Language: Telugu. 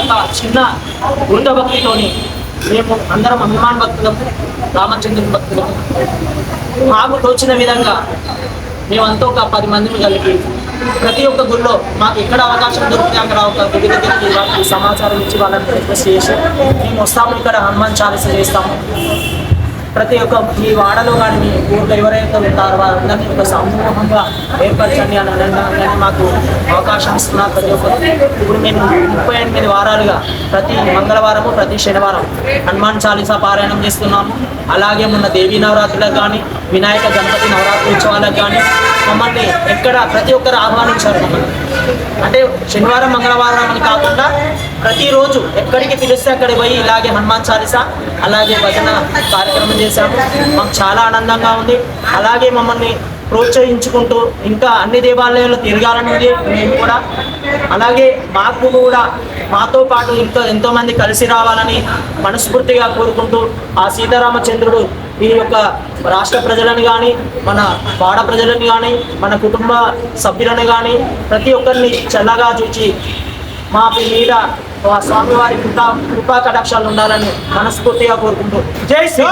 ఉన్న ఒక చిన్న వృంద భక్తితోని మేము అందరం హనుమాన్ భక్తులకు రామచంద్రుని భక్తులకు మాకు తోచిన విధంగా మేమంతా ఒక పది మందిని కలిపి ప్రతి ఒక్క గుడిలో మాకు ఎక్కడ అవకాశం దొరికితే అక్కడ ఒక గుడి దగ్గరికి వాళ్ళకి సమాచారం ఇచ్చి వాళ్ళని రిక్వెస్ట్ చేసి మేము వస్తాము. ఇక్కడ హనుమాన్ చాలీస చేస్తాము. ప్రతి ఒక్క మీ వాడలో కానీ మీ ఊర్లో ఎవరైతే ఉంటారో వారందరినీ ఒక సమూహంగా ఏర్పరచండి అని అనడానికి మాకు అవకాశం ఇస్తున్నారు ప్రతి ఒక్కరు. ఇప్పుడు మేము ముప్పై ఎనిమిది వారాలుగా ప్రతి మంగళవారము ప్రతి శనివారం హనుమాన్ చాలీసా పారాయణం చేస్తున్నాము. అలాగే మొన్న దేవీ నవరాత్రులకు కానీ వినాయక గణపతి నవరాత్రి ఉత్సవాలకు కానీ మమ్మల్ని ఎక్కడ ప్రతి ఒక్కరు ఆహ్వానించారు మమ్మల్ని. అంటే శనివారం మంగళవారం అని కాకుండా ప్రతిరోజు ఎక్కడికి పిలిస్తే అక్కడికి పోయి ఇలాగే హనుమాన్ చాలీసా అలాగే భజన కార్యక్రమం చేశాము. మాకు చాలా ఆనందంగా ఉంది. అలాగే మమ్మల్ని ప్రోత్సహించుకుంటూ ఇంకా అన్ని దేవాలయాలు తిరగాలని ఉంది మేము కూడా. అలాగే మాకు కూడా మాతో పాటు ఇంకా ఎంతో మంది కలిసి రావాలని మనస్ఫూర్తిగా కోరుకుంటూ ఆ సీతారామచంద్రుడు ఈ యొక్క రాష్ట్ర ప్రజలను కానీ మన వాడ ప్రజలను కానీ మన కుటుంబ సభ్యులను కానీ ప్రతి ఒక్కరిని చల్లగా చూచి మా మీద మా స్వామివారి కృపా కృపా కటాక్షాలు ఉండాలని మనస్ఫూర్తిగా కోరుకుంటూ. జై శ్రీ